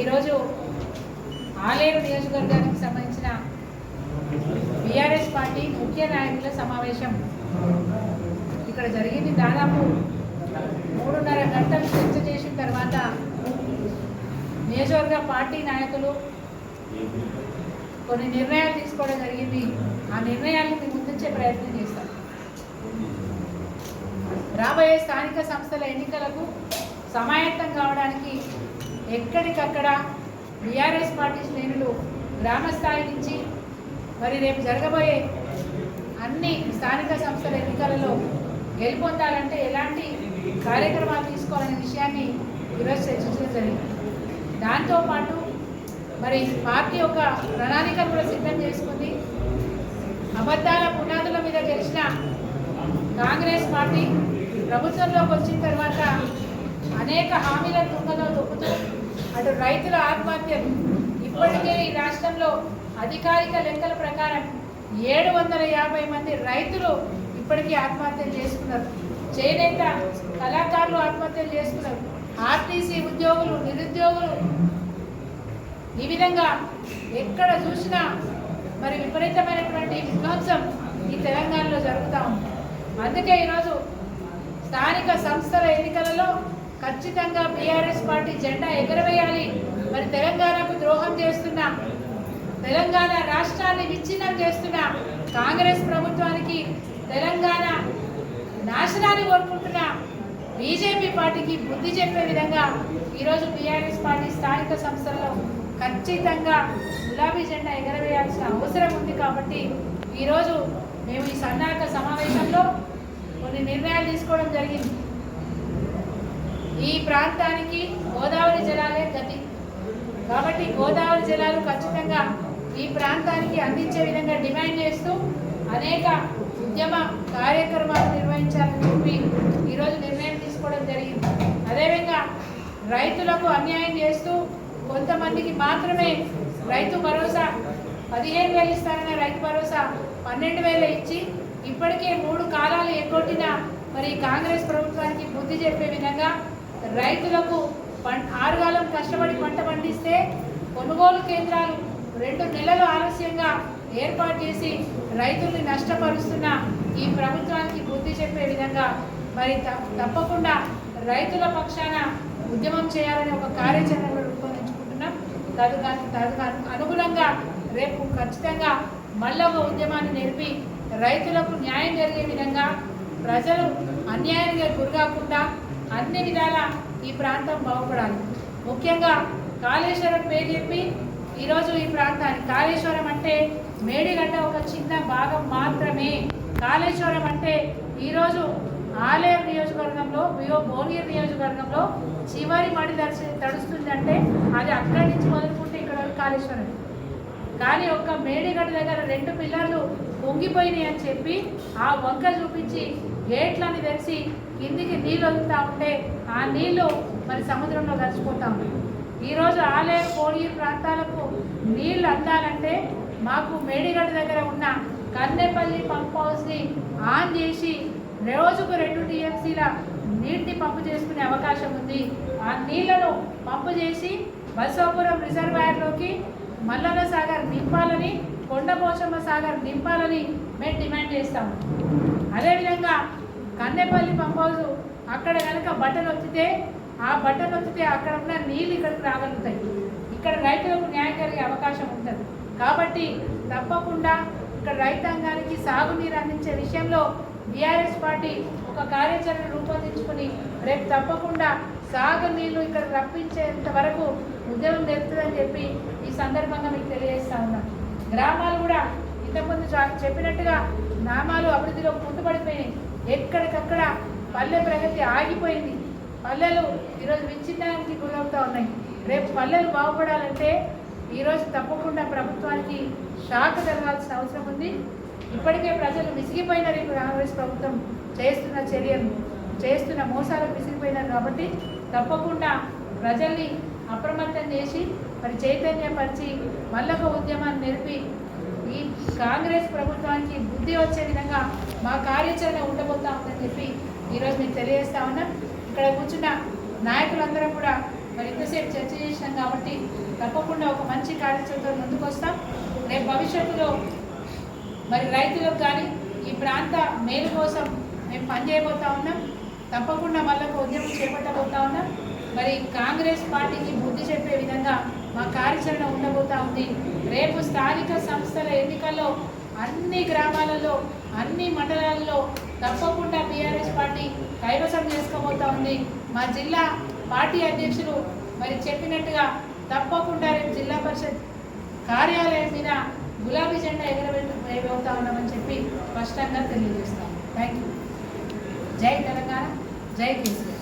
ఈరోజు ఆలేరు నియోజకవర్గానికి సంబంధించిన బీఆర్ఎస్ పార్టీ ముఖ్య నాయకుల సమావేశం ఇక్కడ జరిగింది. దాదాపు మూడున్నర గంటలు చర్చ చేసిన తర్వాత నియోజకవర్గ పార్టీ నాయకులు కొన్ని నిర్ణయాలు తీసుకోవడం జరిగింది. ఆ నిర్ణయాలను మీ ముందుంచే ప్రయత్నం చేస్తారు రాబోయే స్థానిక సంస్థల ఎన్నికలకు సమాయత్తం కావడానికి ఎక్కడికక్కడ బీఆర్ఎస్ పార్టీ శ్రేణులు గ్రామ స్థాయి నుంచి మరి రేపు జరగబోయే అన్ని స్థానిక సంస్థల ఎన్నికలలో గెలుపొందాలంటే ఎలాంటి కార్యక్రమాలు తీసుకోవాలనే విషయాన్ని ఈరోజు చర్చించడం జరిగింది. దాంతోపాటు మరి పార్టీ ఒక ప్రణాళికను కూడా సిద్ధం చేసుకుంది. అబద్ధాల పునాదుల మీద గెలిచిన కాంగ్రెస్ పార్టీ ప్రభుత్వంలోకి వచ్చిన తర్వాత అనేక హామీల తుంగలో తొక్కుతూ అటు రైతుల ఆత్మహత్యలు. ఇప్పటికే ఈ రాష్ట్రంలో అధికారిక లెక్కల ప్రకారం ఏడు వందల యాభై మంది రైతులు ఇప్పటికీ ఆత్మహత్యలు చేసుకున్నారు. చేనేత కళాకారులు ఆత్మహత్యలు చేసుకున్నారు. ఆర్టీసీ ఉద్యోగులు నిరుద్యోగులు ఈ విధంగా ఎక్కడ చూసినా మరి విపరీతమైనటువంటి విధ్వంసం ఈ తెలంగాణలో జరుగుతూ ఉంది. అందుకే ఈరోజు స్థానిక సంస్థ ఖచ్చితంగా బీఆర్ఎస్ పార్టీ జెండా ఎగరవేయాలి. మరి తెలంగాణకు ద్రోహం చేస్తున్న తెలంగాణ రాష్ట్రాన్ని విచ్ఛిన్నం చేస్తున్న కాంగ్రెస్ ప్రభుత్వానికి తెలంగాణ నాశనాన్ని కోరుకుంటున్న బీజేపీ పార్టీకి బుద్ధి చెప్పే విధంగా ఈరోజు బీఆర్ఎస్ పార్టీ స్థానిక సంస్థల్లో ఖచ్చితంగా గులాబీ జెండా ఎగరవేయాల్సిన అవసరం ఉంది కాబట్టి ఈరోజు మేము ఈ సన్నాహక సమావేశంలో కొన్ని నిర్ణయాలు తీసుకోవడం జరిగింది. ఈ ప్రాంతానికి గోదావరి జలాలే గతి. కాబట్టి గోదావరి జలాలు ఖచ్చితంగా ఈ ప్రాంతానికి అందించే విధంగా డిమాండ్ చేస్తూ అనేక ఉద్యమ కార్యక్రమాలు నిర్వహించాలని చెప్పి ఈరోజు నిర్ణయం తీసుకోవడం జరిగింది. అదేవిధంగా రైతులకు అన్యాయం చేస్తూ కొంతమందికి మాత్రమే రైతు భరోసా పదిహేను వేలు ఇస్తారన్న రైతు భరోసా పన్నెండు వేలు ఇచ్చి ఇప్పటికే మూడు కాలాలు ఎగ్గొట్టిన మరి కాంగ్రెస్ ప్రభుత్వానికి బుద్ధి చెప్పే విధంగా రైతులకు పం ఆరుగాలం కష్టపడి పంట పండిస్తే కొనుగోలు కేంద్రాలు రెండు నెలలు ఆలస్యంగా ఏర్పాటు చేసి రైతుల్ని నష్టపరుస్తున్న ఈ ప్రభుత్వానికి బుద్ధి చెప్పే విధంగా మరి తప్పకుండా రైతుల పక్షాన ఉద్యమం చేయాలని ఒక కార్యాచరణ రూపొందించుకుంటున్నాం. తదు తదు అనుగుణంగా రేపు ఖచ్చితంగా మళ్ళీ ఒక ఉద్యమాన్ని నేర్పి రైతులకు న్యాయం జరిగే విధంగా ప్రజలు అన్యాయంగా గురికాకుండా అన్ని విధాల ఈ ప్రాంతం బాగుపడాలి. ముఖ్యంగా కాళేశ్వరం పేరు చెప్పి ఈరోజు ఈ ప్రాంతానికి కాళేశ్వరం అంటే మేడిగడ్డ ఒక చిన్న భాగం మాత్రమే. కాళేశ్వరం అంటే ఈరోజు ఆలయం నియోజకవర్గంలో బియో భువనగిరి నియోజకవర్గంలో చివరి మడి దర్శ తడుస్తుందంటే అది అక్కడి నుంచి మొదలుకుంటే ఇక్కడ కాళేశ్వరం. కానీ ఒక్క మేడిగడ్డ దగ్గర రెండు పిల్లర్లు పొంగిపోయినాయి అని చెప్పి ఆ వంక చూపించి గేట్లని తెరిచి కిందికి నీళ్ళు వదులుతూ ఉంటే ఆ నీళ్ళు మరి సముద్రంలో కలిసిపోతా ఉన్నాయి. ఈరోజు ఆలయ కోడియూరు ప్రాంతాలకు నీళ్ళు అందాలంటే మాకు మేడిగడ్డ దగ్గర ఉన్న కన్నెపల్లి పంప్ హౌస్ని ఆన్ చేసి రోజుకు రెండు టీఎంసీల నీటిని పంపు చేసుకునే అవకాశం ఉంది. ఆ నీళ్ళను పంపు చేసి బసవాపురం రిజర్వాయర్లోకి మల్లన్న సాగర్ నింపాలని కొండపోచమ్మ సాగర్ నింపాలని మేము డిమాండ్ చేస్తాము. అదేవిధంగా కన్నెపల్లి పంప్ హౌస్ అక్కడ కనుక బట్టలు వచ్చితే ఆ బట్టలు వచ్చితే అక్కడ ఉన్న నీళ్ళు ఇక్కడికి రాగలుగుతాయి. ఇక్కడ రైతులకు న్యాయం జరిగే అవకాశం ఉంటుంది. కాబట్టి తప్పకుండా ఇక్కడ రైతాంగానికి సాగునీరు అందించే విషయంలో బీఆర్ఎస్ పార్టీ ఒక కార్యాచరణ రూపొందించుకుని రేపు తప్పకుండా సాగు నీళ్ళు ఇక్కడ రప్పించేంత వరకు ఉద్యమం జరుగుతుందని చెప్పి ఈ సందర్భంగా మీకు తెలియజేస్తా ఉన్నాం. గ్రామాలు కూడా ఇంతకుముందు చెప్పినట్టుగా నామాలు అభివృద్ధిలో కుంటుపడిపోయినాయి ఎక్కడికక్కడ పల్లె ప్రగతి ఆగిపోయింది. పల్లెలు ఈరోజు విచ్ఛిన్నానికి గురవుతూ ఉన్నాయి. రేపు పల్లెలు బాగుపడాలంటే ఈరోజు తప్పకుండా ప్రభుత్వానికి షాక్ జరగాల్సిన అవసరం ఉంది. ఇప్పటికే ప్రజలు విసిగిపోయినారు ఇప్పుడు కాంగ్రెస్ ప్రభుత్వం చేస్తున్న చర్యలు చేస్తున్న మోసాలు విసిగిపోయినారు కాబట్టి తప్పకుండా ప్రజల్ని అప్రమత్తం చేసి మరి చైతన్యపరిచి మళ్ళొక ఉద్యమాన్ని నేర్పి ఈ కాంగ్రెస్ ప్రభుత్వానికి బుద్ధి వచ్చే విధంగా మా కార్యాచరణ ఉండబోతా ఉందని చెప్పి ఈరోజు మీకు తెలియజేస్తా ఉన్నాం. ఇక్కడ కూర్చున్న నాయకులందరం కూడా మరి ఇంతసేపు చర్చ చేసినాం కాబట్టి తప్పకుండా ఒక మంచి కార్యాచరణతో ముందుకు వస్తాం రేపు భవిష్యత్తులో మరి రైతులకు కానీ ఈ ప్రాంత మేలు కోసం మేము పనిచేయబోతా ఉన్నాం. తప్పకుండా మళ్ళీ ఒక ఉద్యమం చేపట్టబోతా ఉన్నాం. మరి కాంగ్రెస్ పార్టీకి బుద్ధి చెప్పే విధంగా మా కార్యాచరణ ఉండబోతా ఉంది. రేపు స్థానిక సంస్థల ఎన్నికల్లో అన్ని గ్రామాలలో అన్ని మండలాల్లో తప్పకుండా బీఆర్ఎస్ పార్టీ కైవసం చేసుకోబోతా ఉంది. మా జిల్లా పార్టీ అధ్యక్షులు మరి చెప్పినట్టుగా తప్పకుండా రేపు జిల్లా పరిషత్ కార్యాలయం మీద గులాబీ జెండా ఎగరబెట్టబోతా ఉన్నామని చెప్పి స్పష్టంగా తెలియజేస్తాం థ్యాంక్ యూ జై తెలంగాణ జై కేసీఆర్.